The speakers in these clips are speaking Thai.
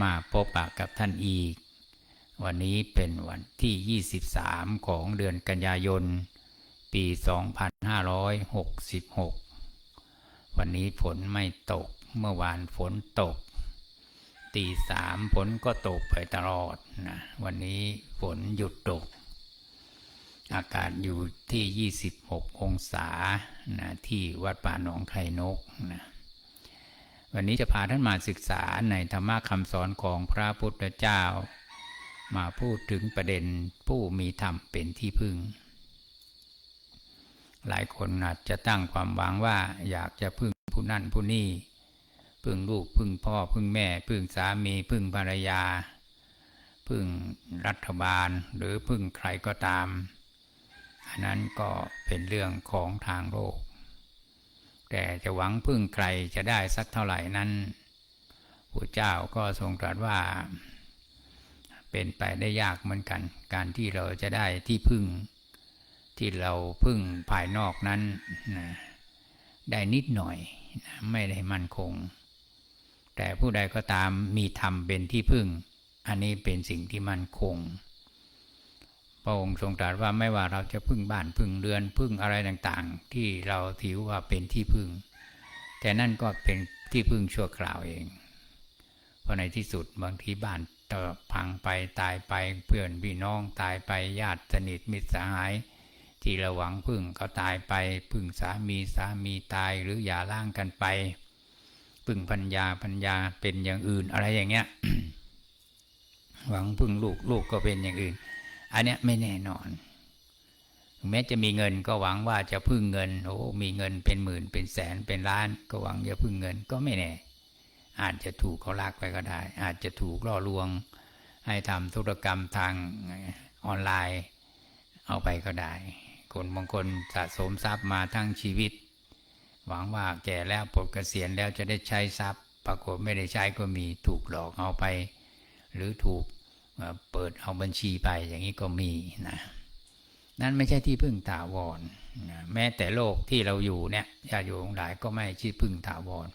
มาพบปะกับท่านอีก วันนี้เป็นวันที่ 23 ของเดือนกันยายน ปี 2566 วันนี้ฝนไม่ตกเมื่อวานฝนตก ตีสามฝนก็ตกไปตลอดนะวันนี้ฝนหยุดตก อากาศอยู่ที่ 26 องศานะที่วัดป่าหนองไข่นกนะ วันนี้จะพาท่านมาศึกษาในธรรมะคำสอนของพระพุทธเจ้า มาพูดถึงประเด็นผู้มีธรรมเป็นที่พึ่ง หลายคนอาจจะตั้งความหวังว่าอยากจะพึ่งผู้นั่นผู้นี่ พึ่งลูกพึ่งพ่อพึ่งแม่ พึ่งสามีพึ่งภรรยา พึ่งรัฐบาลหรือพึ่งใครก็ตาม อันนั้นก็เป็นเรื่องของทางโลก แต่จะหวังพึ่งใครจะได้สักเท่าไหร่นั้นพระเจ้าก็ทรงตรัสว่า เป็นไปได้ยากเหมือนกัน การที่เราจะได้ที่พึ่ง ที่เราพึ่งภายนอกนั้นนะได้นิดหน่อยนะไม่ได้มั่นคง แต่ผู้ใดก็ตามมีธรรมเป็นที่พึ่ง อันนี้เป็นสิ่งที่มั่นคง พระองค์ทรงตรัสว่าไม่ว่าเราจะพึ่งบ้านพึ่งเรือนพึ่งอะไรต่างๆ ที่เราถือว่าเป็นที่พึ่ง แต่นั่นก็เป็นที่พึ่งชั่วคราวเอง เพราะในที่สุดบางทีบ้านเตพังไปตายไปเพื่อนพี่น้องตายไปญาติสนิทมิตรสหาย ที่เราหวังพึ่งเขาตายไปพึ่งสามีสามีตายหรืออย่าล่างกันไปพึ่งพัญญาพัญญาเป็นอย่างอื่นอะไรอย่างเงี้ย หวังพึ่งลูกลูกก็เป็นอย่างอื่น อันเนี้ยไม่แน่นอน แม้จะมีเงินก็หวังว่าจะพึ่งเงินโอ้มีเงินเป็นหมื่นเป็นแสนเป็นล้าน ก็หวังจะพึ่งเงินก็ไม่แน่ อาจจะถูกเขาลากไปก็ได้ อาจจะถูกล่อลวง ให้ทำธุรกรรมทางออนไลน์เอาไปก็ได้ คนบางคนสะสมทรัพย์มาทั้งชีวิต หวังว่าแก่แล้วปลดเกษียณแล้วจะได้ใช้ทรัพย์ ปรากฏไม่ได้ใช้ก็มีถูกหลอกเอาไป หรือถูก เปิดเอาบัญชีไปอย่างนี้ก็มีนะนั่นไม่ใช่ที่พึ่งถาวรนะแม้แต่โลกที่เราอยู่เนี่ยญาติโยมหลายก็ไม่ที่พึ่งถาวร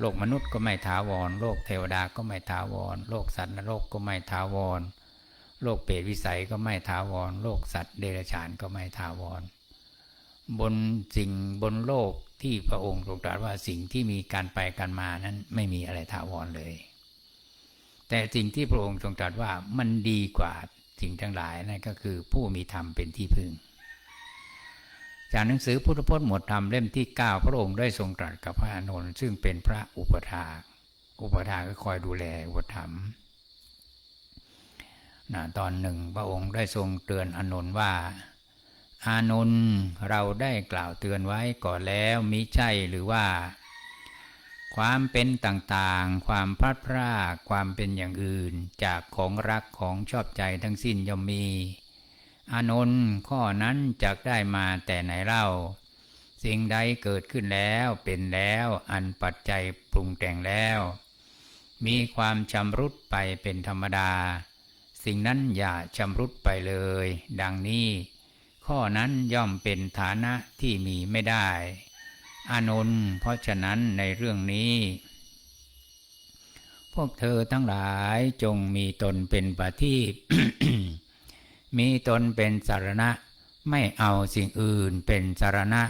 โลกมนุษย์ก็ไม่ถาวร โลกเทวดาก็ไม่ถาวร โลกสัตว์นรกก็ไม่ถาวร โลกเปรตวิสัยก็ไม่ถาวร โลกสัตว์เดรัจฉานก็ไม่ถาวร บนสิ่งบนโลกที่พระองค์ทรงตรัสว่าสิ่งที่มีการไปกันมานั้นไม่มีอะไรถาวรเลย แต่สิ่งที่พระองค์ทรงตรัสว่ามันดีกว่าสิ่งทั้งหลายนั่นก็คือผู้มีธรรมเป็นที่พึ่ง จากหนังสือพุทธพจน์หมวดธรรมเล่มที่ 9 พระองค์ได้ทรงตรัสกับพระอานนท์ซึ่งเป็นพระอุปถาอุปถาก็คอยดูแลอุปถัมภ์นะตอนหนึ่งพระองค์ได้ทรงเตือนอานนท์ว่า อานนท์เราได้กล่าวเตือนไว้ก่อนแล้วมิใช่หรือว่า ความเป็นต่างๆ ความพลัดพรากความเป็นอย่างอื่น จากของรักของชอบใจทั้งสิ้นย่อมมี อานนท์ข้อนั้นจะได้มาแต่ไหนเล่า สิ่งใดเกิดขึ้นแล้วเป็นแล้วอันปัจจัยปรุงแต่งแล้ว มีความชำรุดไปเป็นธรรมดา สิ่งนั้นอย่าชำรุดไปเลย ดังนี้ ข้อนั้นย่อมเป็นฐานะที่มีไม่ได้ อานนท์เพราะฉะนั้นในเรื่องนี้ พวกเธอทั้งหลายจงมีตนเป็นปฏิบมีตนเป็นสารณะ ไม่เอาสิ่งอื่นเป็นสารณะ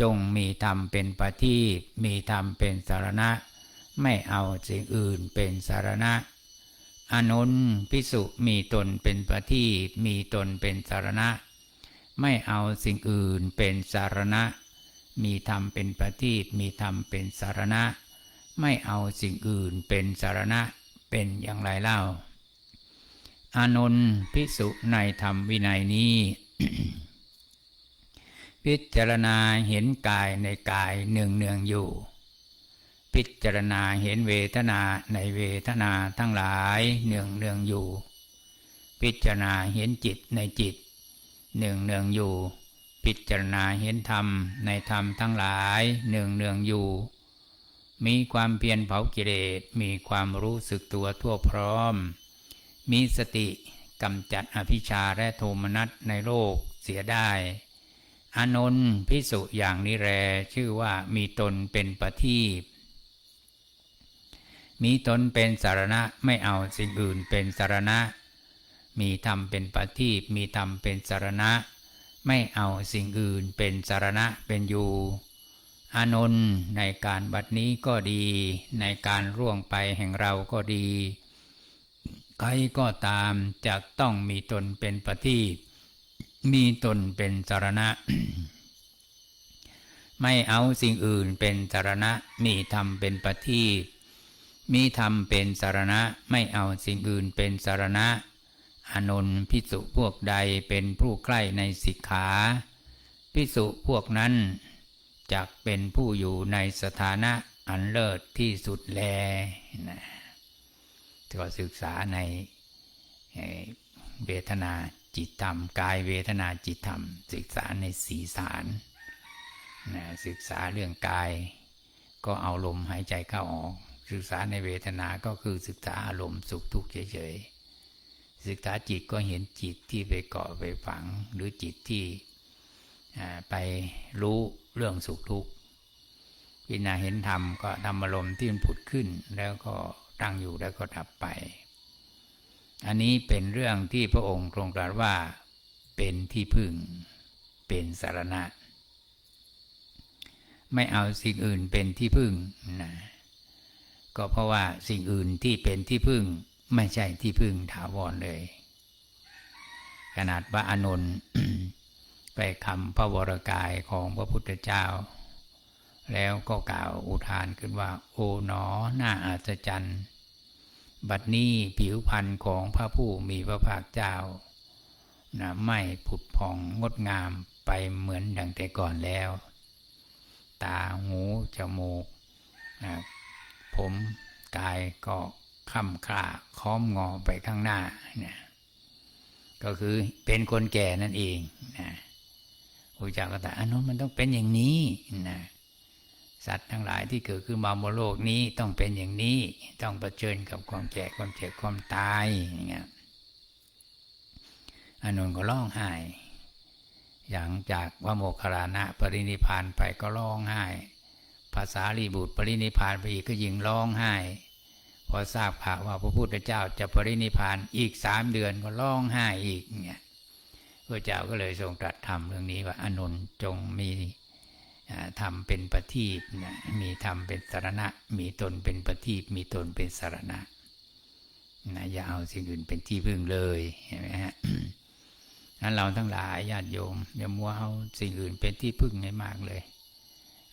จงมีธรรมเป็นปฏิบมีธรรมเป็นสารณะ ไม่เอาสิ่งอื่นเป็นสารณะอานนท์พิสุมีตนเป็นปฏิบมีตนเป็นสารณะ ไม่เอาสิ่งอื่นเป็นสารณะ มีธรรมเป็นปฏิบมีธรรมเป็นสารณะ ไม่เอาสิ่งอื่นเป็นสารณะเป็นอย่างไรเล่า อานนท์พิสุในธรรมวินัยนี้ พิจารณาเห็นกายในกายเนืองเนืองอยู่ พิจารณาเห็นเวทนาในเวทนาทั้งหลายเนืองเนืองอยู่ พิจารณาเห็นจิตในจิตเนืองเนืองอยู่ พิจารณาเห็นธรรมในธรรมทั้งหลายเนืองเนืองอยู่ มีความเพียรเผากิเลสมีความรู้สึกตัวทั่วพร้อม มีสติกำจัดอภิชาและโทมนัสในโลกเสียได้อานนท์พิสุอย่างนี้แรชื่อว่ามีตนเป็นประทีปมีตนเป็นสารณะไม่เอาสิ่งอื่นเป็นสารณะ มีธรรมเป็นปฏิบมีธรรมเป็นสารณะ ไม่เอาสิ่งอื่นเป็นสารณะเป็นอยู่ อานนท์ในการบัดนี้ก็ดี ในการร่วงไปแห่งเราก็ดี ใครก็ตามจะต้องมีตนเป็นปฏิมีตนเป็นสารณะ ไม่เอาสิ่งอื่นเป็นสารณะ มีธรรมเป็นปฏิมีธรรมเป็นสารณะ ไม่เอาสิ่งอื่นเป็นสารณะ อานนท์พิสุพวกใดเป็นผู้ใกล้ในสิกขาพิสุพวกนั้นจักเป็นผู้อยู่ในสถานะอันเลิศที่สุดแลนะก็ศึกษาในเวทนาจิตธรรม กายเวทนาจิตธรรม ศึกษาในสีสารนะศึกษาเรื่องกาย ก็เอาลมหายใจเข้าออก ศึกษาในเวทนาก็คือศึกษาอารมณ์สุขทุกข์เฉยๆ ศึกษาจิตก็เห็นจิตที่ไปเกาะไปฝัง หรือจิตที่ไปรู้เรื่องสุขทุกข์พิจารณาเห็นธรรมก็ทำอารมณ์ที่มันผุดขึ้น แล้วก็ตั้งอยู่แล้วก็ดับไป อันนี้เป็นเรื่องที่พระองค์ทรงตรัสว่าเป็นที่พึ่ง เป็นสารณะ ไม่เอาสิ่งอื่นเป็นที่พึ่งนะก็เพราะว่าสิ่งอื่นที่เป็นที่พึ่ง ไม่ใช่ที่พึ่งถาวรเลย ขนาดว่าอานนท์ไปคำพระวรกายของพระพุทธเจ้า แล้วก็กล่าวอุทานขึ้นว่า โอ๋หนอหน้าอัศจรรย์บัดนี้ผิวพรรณของพระผู้มีพระภาคเจ้านะไม่ผุดผ่องงดงามไปเหมือนดังแต่ก่อนแล้ว ตาหูจมูกนะผมกายก็ ค่ำคร่าค้อมงอไปข้างหน้าเนี่ยก็คือเป็นคนแก่นั่นเองนะพระเจ้าก็ตรัสอันนั้นมันต้องเป็นอย่างนี้นะสัตว์ทั้งหลายที่เกิดขึ้นมาบนโลกนี้ต้องเป็นอย่างนี้ ต้องเผชิญกับความแก่ความเจ็บความตายอย่างเงี้ยอานนท์ก็ร้องไห้ หลังจากว่าโมคคลานะปรินิพานไปก็ร้องไห้ ภาษาลีบุตรปรินิพานไปอีกก็ยิงร้องไห้ พอทราบข่าวว่าพระพุทธเจ้าจะปรินิพานอีกสามเดือนก็ร้องไห้อีกเนี่ยพระเจ้าก็เลยทรงตรัสธรรมเรื่องนี้ว่าอานนจงมีทำเป็นปฏิบมีธรรมเป็นสารณะ มีตนเป็นปฏิบมีตนเป็นสารณะนะอย่าเอาสิ่งอื่นเป็นที่พึ่งเลยเห็นไหมฮะนั้นเราทั้งหลายญาติโยมอย่ามัวเอาสิ่งอื่นเป็นที่พึ่งให้มากเลย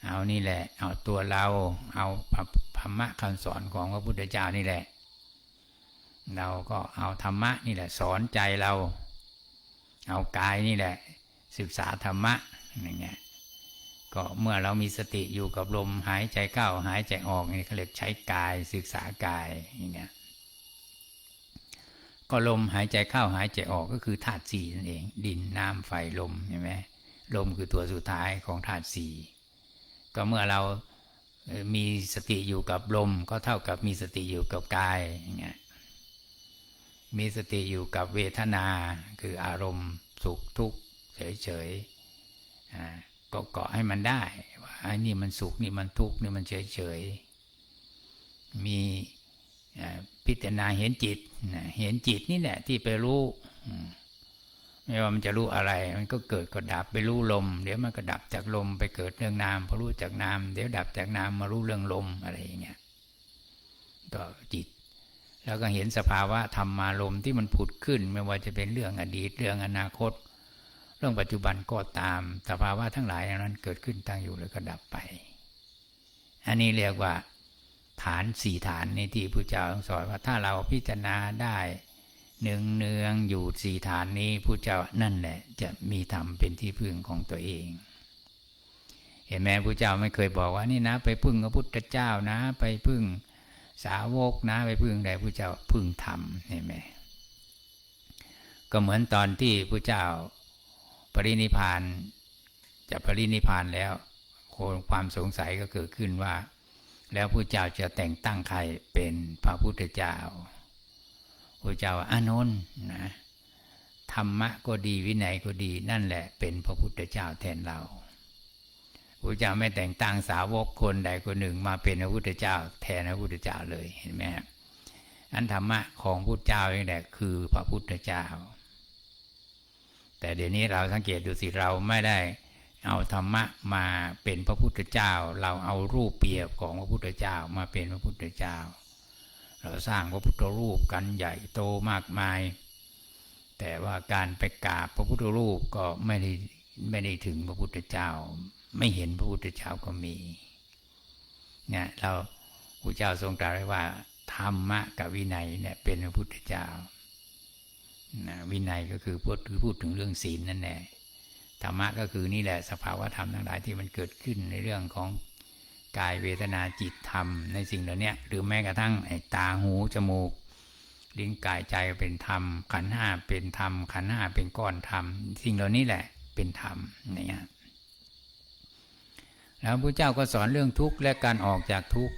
เอานี่แหละ เอาตัวเรา เอาธรรมะคำสอนของพระพุทธเจ้านี่แหละ เราก็เอาธรรมะนี่แหละ สอนใจเรา เอากายนี่แหละ ศึกษาธรรมะอย่างเงี้ยก็เมื่อเรามีสติอยู่กับลมหายใจเข้าหายใจออกนี่เขาเรียกใช้กายศึกษากายอย่างเงี้ยก็ลมหายใจเข้าหายใจออกก็คือธาตุสี่นั่นเอง ดินน้ำไฟลมใช่ไหมลมคือตัวสุดท้ายของธาตุสี่ ก็เมื่อเรามีสติอยู่กับลม ก็เท่ากับมีสติอยู่กับกายอย่างเงี้ยมีสติอยู่กับเวทนาคืออารมณ์สุขทุกข์เฉยๆอ่าก็เกาะให้มันได้ว่าไอ้นี่มันสุขนี่มันทุกข์นี่มันเฉยเฉยมีพิจารณาเห็นจิตเห็นจิตนี่แหละที่ไปรู้ ไม่ว่ามันจะรู้อะไร มันก็เกิดก็ดับไปรู้ลม เดี๋ยวมันก็ดับจากลมไปเกิดเรื่องนามพอรู้จากนาม เดี๋ยวดับจากนามมารู้เรื่องลมอะไรอย่างเงี้ยก็จิต แล้วก็เห็นสภาวะธรรมารมที่มันผุดขึ้น ไม่ว่าจะเป็นเรื่องอดีตเรื่องอนาคต เรื่องปัจจุบันก็ตาม สภาวะทั้งหลายนั้นเกิดขึ้นตั้งอยู่แล้วก็ดับไป อันนี้เรียกว่า ฐานสี่ฐานในที่พระเจ้าสอนว่าถ้าเราพิจารณาได้ เนืองเนืองอยู่สี่ฐานนี้พระเจ้านั่นแหละ จะมีธรรมเป็นที่พึ่งของตัวเอง เห็นไหมพระเจ้าไม่เคยบอกว่านี่นะ ไปพึ่งพระพุทธเจ้านะ ไปพึ่งสาวกนะ ไปพึ่งใดพระเจ้าพึ่งธรรมเห็นไหมก็เหมือนตอนที่พระเจ้าปรินิพานจะปรินิพานแล้วคนความสงสัยก็เกิดขึ้นว่า แล้วพระเจ้าจะแต่งตั้งใครเป็นพระพุทธเจ้า พระเจ้าอานนท์นะธรรมะก็ดีวินัยก็ดีนั่นแหละ เป็นพระพุทธเจ้าแทนเราพระเจ้าไม่แต่งตั้งสาวกคนใดคนหนึ่งมาเป็นพระพุทธเจ้า แทนพระพุทธเจ้าเลยเห็นไหมครับอันธรรมะของพุทธเจ้านี่แหละคือพระพุทธเจ้า แต่เดี๋ยวนี้เราสังเกตดูสิเราไม่ได้เอาธรรมะมาเป็นพระพุทธเจ้า เราเอารูปเปรียบของพระพุทธเจ้ามาเป็นพระพุทธเจ้า เราสร้างพระพุทธรูปกันใหญ่โตมากมาย แต่ว่าการไปกราบพระพุทธรูปก็ไม่ได้ไม่ได้ถึงพระพุทธเจ้า ไม่เห็นพระพุทธเจ้าก็มีเนี่ยเราพระเจ้าทรงตรัสไว้ว่า ธรรมะกับวินัยเนี่ยเป็นพระพุทธเจ้านะวินัยก็คือพูดพูดถึงเรื่องศีลนั่นแหละธรรมะก็คือนี่แหละสภาวะธรรมทั้งหลายที่มันเกิดขึ้นในเรื่องของ กายเวทนาจิตธรรมในสิ่งเหล่านี้หรือแม้กระทั่งตาหูจมูกลิ้นกายใจเป็นธรรม ขันธ์ห้าเป็นธรรม ขันธ์ห้าเป็นก้อนธรรม สิ่งเหล่านี้แหละเป็นธรรมเนี่ยแล้วพระเจ้าก็สอนเรื่องทุกข์และการออกจากทุกข์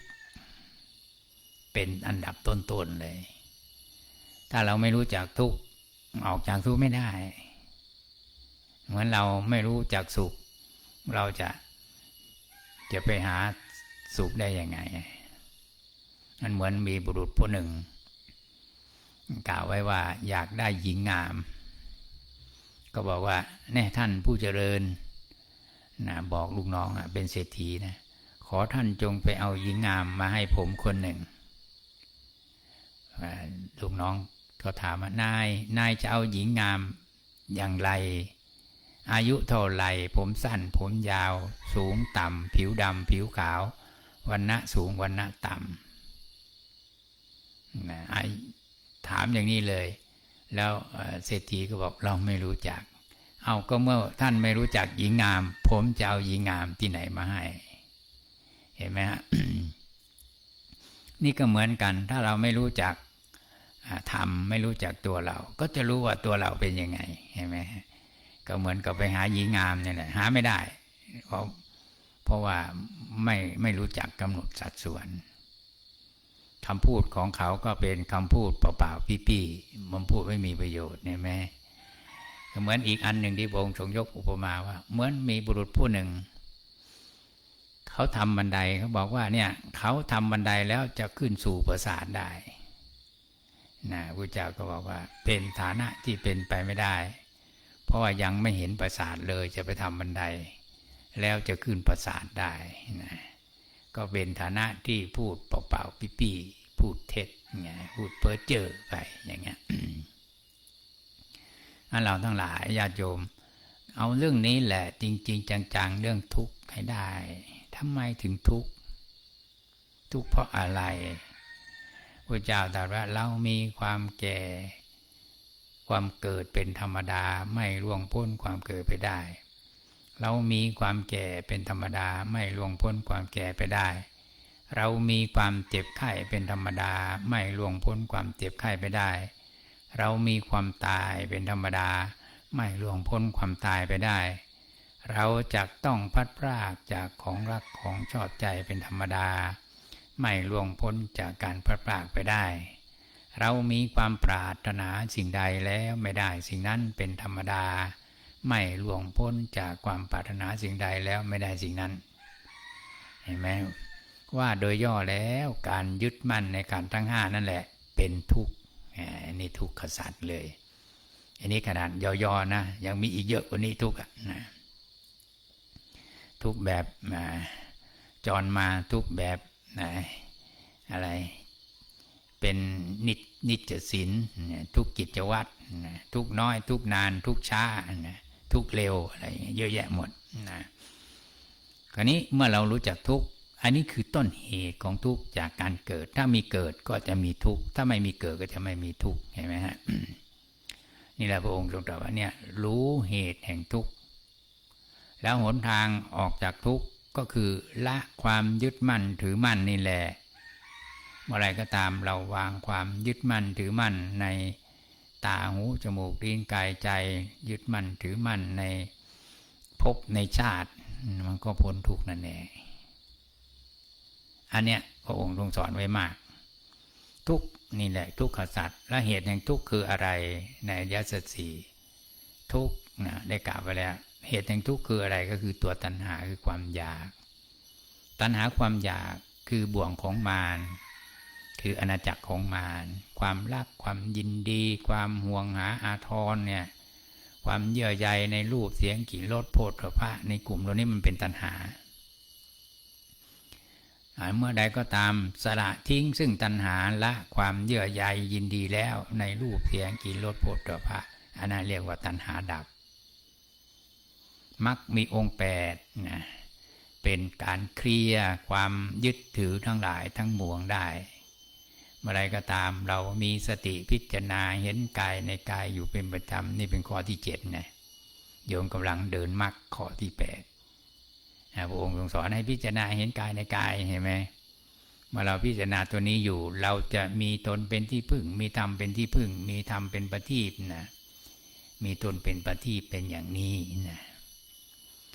เป็นอันดับต้นๆเลย ถ้าเราไม่รู้จักทุกข์ออกจากทุกข์ไม่ได้เหมือนเราไม่รู้จักสุข เราจะ จะไปหาสุขได้ยังไงมันเหมือนมีบุรุษผู้หนึ่ง กล่าวไว้ว่าอยากได้หญิงงาม ก็บอกว่าแน่ท่านผู้เจริญนะบอกลูกน้องอะเป็นเศรษฐีนะขอท่านจงไปเอาหญิงงามมาให้ผมคนหนึ่งลูกน้องก็ถามว่านายนายจะเอาหญิงงามอย่างไร อายุเท่าไหร่ ผมสั้น ผมยาว สูงต่ำ ผิวดำ ผิวขาววันณะสูงวันณะต่ำนะถามอย่างนี้เลย แล้วเศรษฐีก็บอกเราไม่รู้จัก เอาก็เมื่อท่านไม่รู้จักหญิงงาม ผมจะเอาหญิงงามที่ไหนมาให้ เห็นไหมฮะนี่ก็เหมือนกัน ถ้าเราไม่รู้จักทำไม่รู้จักตัวเรา ก็จะรู้ว่าตัวเราเป็นยังไง เห็นไหม ก็เหมือนกับไปหาหญิงงามเนี่ยแหละหาไม่ได้ เพราะเพราะว่าไม่ไม่รู้จักกำหนดสัดส่วนคำพูดของเขาก็เป็นคำพูดเปล่าๆปี้ๆมันพูดไม่มีประโยชน์เนี่ยแม่เหมือนอีกอันหนึ่งที่พระองค์ทรงยกอุปมาว่า เหมือนมีบุรุษผู้หนึ่ง เขาทำบันไดเขาบอกว่าเนี่ย เขาทำบันไดแล้วจะขึ้นสู่ปราสาทได้นะพระเจ้าก็บอกว่า เป็นฐานะที่เป็นไปไม่ได้ เพราะว่ายังไม่เห็นปราสาทเลยจะไปทำบันได แล้วจะขึ้นปราสาทได้นะก็เป็นฐานะที่พูดเปล่าๆปี้ๆพูดเท็จไงพูดเพ้อเจ้อไปอย่างเงี้ยอันเราทั้งหลายญาติโยม เอาเรื่องนี้แหละ จริง ๆ จังๆ เรื่องทุกข์ให้ได้ทำไมถึงทุกข์ทุกข์เพราะอะไรพระเจ้าตรัสว่าเรามีความแก่ ความเกิดเป็นธรรมดาไม่ล่วงพ้นความเกิดไปได้ เรามีความแก่เป็นธรรมดาไม่ล่วงพ้นความแก่ไปได้ เรามีความเจ็บไข้เป็นธรรมดาไม่ล่วงพ้นความเจ็บไข้ไปได้ เรามีความตายเป็นธรรมดา ไม่ล่วงพ้นความตายไปได้ เราจะต้องพัดพรากจากของรักของชอบใจเป็นธรรมดา ไม่ล่วงพ้นจากการพัดพรากไปได้ เรามีความปรารถนาสิ่งใดแล้วไม่ได้สิ่งนั้นเป็นธรรมดา ไม่ล่วงพ้นจากความปรารถนาสิ่งใดแล้วไม่ได้สิ่งนั้น เห็นไหมว่าโดยย่อแล้วการยึดมั่นในการทั้งห้านั่นแหละ เป็นทุกข์นี่ทุกขสัตว์เลย อันนี้ขนาดย่อๆนะยังมีอีกเยอะกว่านี้ทุกข์นะทุกแบบจรมาทุกแบบอะไร เป็นนินิจศินทุกกิจวัตรทุกน้อย ทุกนาน ทุกช้าทุกเร็วอะไรเยอะแยะหมดนะคราวนี้เมื่อเรารู้จักทุกอันนี้คือต้นเหตุของทุกจากการเกิด ถ้ามีเกิดก็จะมีทุกถ้าไม่มีเกิดก็จะไม่มีทุกเห็นไหมฮะนี่แหละพระองค์ทรงตรัสว่าเนี่ยรู้เหตุแห่งทุกข์แล้วหนทางออกจากทุกข์ก็คือละความยึดมั่นถือมั่นนี่แหละ มื่อไรก็ตามเราวางความยึดมั่นถือมั่นในตาหูจมูกลิ้นกายใจ ยึดมั่นถือมั่นในภพในชาติ มันก็พ้นทุกข์นั่นเองอันเนี้ยพระองค์ทรงสอนไว้มาก ทุกนี่แหละ ทุกขสัตว์และเหตุแห่งทุกข์คืออะไรในยสัตสีทุกนะได้กล่าวไปแล้ว เหตุแห่งทุกข์คืออะไรก็คือตัวตัณหาคือความอยาก ตัณหาความอยากคือบ่วงของมาร คืออาณาจักรของมารความรักความยินดี ความห่วงหาอาทรเนี่ยความเยื่อใยในรูปเสียงกลิ่นรสโผฏฐพะในกลุ่มเรานี้มันเป็นตัณหา เมื่อใดก็ตามสละทิ้งซึ่งตัณหาละความเยื่อใยยินดีแล้วในรูปเสียงกลิ่นรสโผฏฐพะอันนั้นเรียกว่าตัณหาดับมักมีองค์แปดนะเป็นการเคลียร์ความยึดถือทั้งหลายทั้งมวงได้ เมื่อไรก็ตามเรามีสติพิจารณาเห็นกายในกายอยู่เป็นประจำนี่เป็นข้อที่เจ็ดนะโยมกำลังเดินมรรคข้อที่แปดพระองค์ทรงสอนให้พิจารณาเห็นกายในกายเห็นไหมเมื่อเราพิจารณาตัวนี้อยู่ เราจะมีตนเป็นที่พึ่ง มีธรรมเป็นที่พึ่ง มีธรรมเป็นประทีปนะมีตนเป็นประทีปเป็นอย่างนี้นะ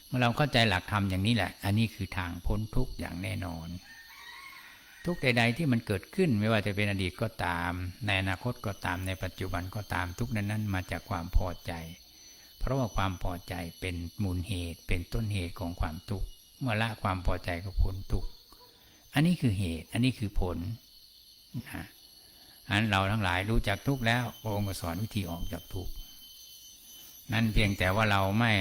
เมื่อเราเข้าใจหลักธรรมอย่างนี้แหละ อันนี้คือทางพ้นทุกข์อย่างแน่นอน ทุกใด ๆ ที่มันเกิดขึ้นไม่ว่าจะเป็นอดีตก็ตาม ในอนาคตก็ตามในปัจจุบันก็ตามทุกนั้นนั้นมาจากความพอใจ เพราะว่าความพอใจเป็นมูลเหตุเป็นต้นเหตุของความทุกข์เมื่อละความพอใจก็พ้นทุกข์อันนี้คือเหตุ อันนี้คือผลนะอันเราทั้งหลายรู้จักทุกข์แล้วพระองค์ก็สอนวิธีออกจากทุกข์นั่นเพียงแต่ว่าเราไม่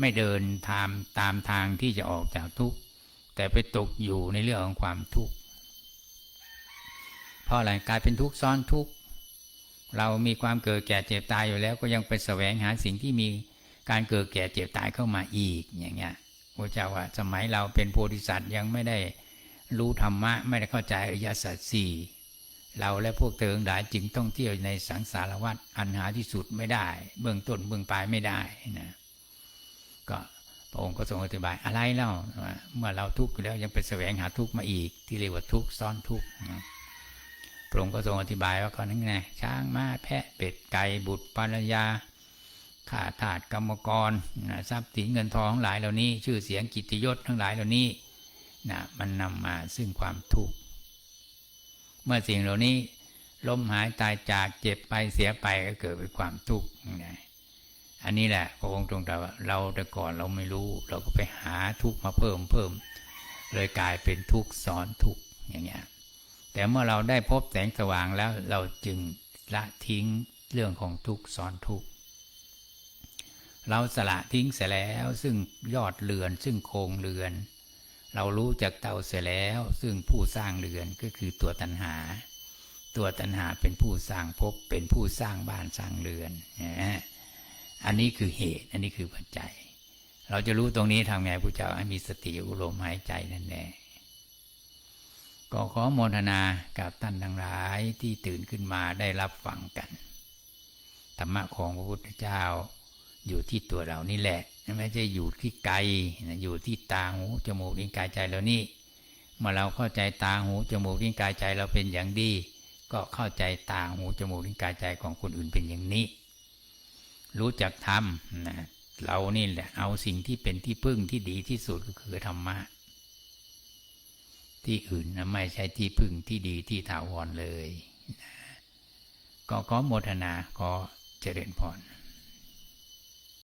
ไม่เดินตามตามทางที่จะออกจากทุกข์แต่ไปตกอยู่ในเรื่องของความทุกข์ เพราะอะไรกลายเป็นทุกข์ซ้อนทุกข์เรามีความเกิดแก่เจ็บตายอยู่แล้ว ก็ยังไปแสวงหาสิ่งที่มีการเกิดแก่เจ็บตายเข้ามาอีกอย่างเงี้ยพระเจ้าว่า สมัยเราเป็นโพธิสัตว์ยังไม่ได้รู้ธรรมะไม่ได้เข้าใจอริยสัจสี่เราและพวกเธอทั้งหลายจึงต้องเที่ยวในสังสารวัฏอันหาที่สุดไม่ได้ เบื้องต้นเบื้องปลายไม่ได้นะก็พระองค์ก็ทรงอธิบายอะไรเล่าเมื่อเราทุกข์แล้วยังไปแสวงหาทุกข์มาอีก ที่เรียกว่าทุกข์ซ้อนทุกข์ พระองค์ก็ทรงอธิบายว่าก่อนนั้นไงช้างม้าแพะเป็ดไก่บุตรภรรยาข้าทาสกรรมกรทรัพย์สินเงินทองทั้งหลายเหล่านี้ ชื่อเสียงกิตยศทั้งหลายเหล่านี้นะมันนำมาซึ่งความทุกข์เมื่อสิ่งเหล่านี้ล้มหายตายจากเจ็บไปเสียไปก็เกิดเป็นความทุกข์นะอันนี้แหละพระองค์ทรงตรัสว่าเราแต่ก่อนเราไม่รู้ เราก็ไปหาทุกข์มาเพิ่มเพิ่ม เลยกลายเป็นทุกข์ซ้อนทุกข์อย่างเงี้ย แต่เมื่อเราได้พบแสงสว่างแล้วเราจึงละทิ้งเรื่องของทุกข์ซ้อนทุกข์เราสละทิ้งเสียแล้ว ซึ่งยอดเรือน ซึ่งโครงเรือน เรารู้จากเตาเสียแล้ว ซึ่งผู้สร้างเรือนก็คือตัวตัณหา ตัวตัณหาเป็นผู้สร้างภพเป็นผู้สร้างบ้านสร้างเรือนอันนี้คือเหตุ อันนี้คือปัจจัย เราจะรู้ตรงนี้ทำไงพระเจ้าให้มีสติอุโลมหายใจนั่นแน่ ก็ขอโมทนากับท่านทั้งหลายที่ตื่นขึ้นมาได้รับฟังกัน ธรรมะของพระพุทธเจ้า อยู่ที่ตัวเรานี่แหละ ไม่ใช่อยู่ที่ไกลอยู่ที่ตาหูจมูกลิ้นกายใจเรานี่เมื่อเราเข้าใจตาหูจมูกลิ้นกายใจเราเป็นอย่างดี ก็เข้าใจตาหูจมูกลิ้นกายใจของคนอื่นเป็นอย่างนี้ รู้จักทำนะเรานี่แหละเอาสิ่งที่เป็นที่พึ่งที่ดีที่สุดก็คือธรรมะ ที่อื่นนะไม่ใช่ที่พึ่งที่ดีที่ถาวรเลยก็ขอโมทนาขอเจริญพร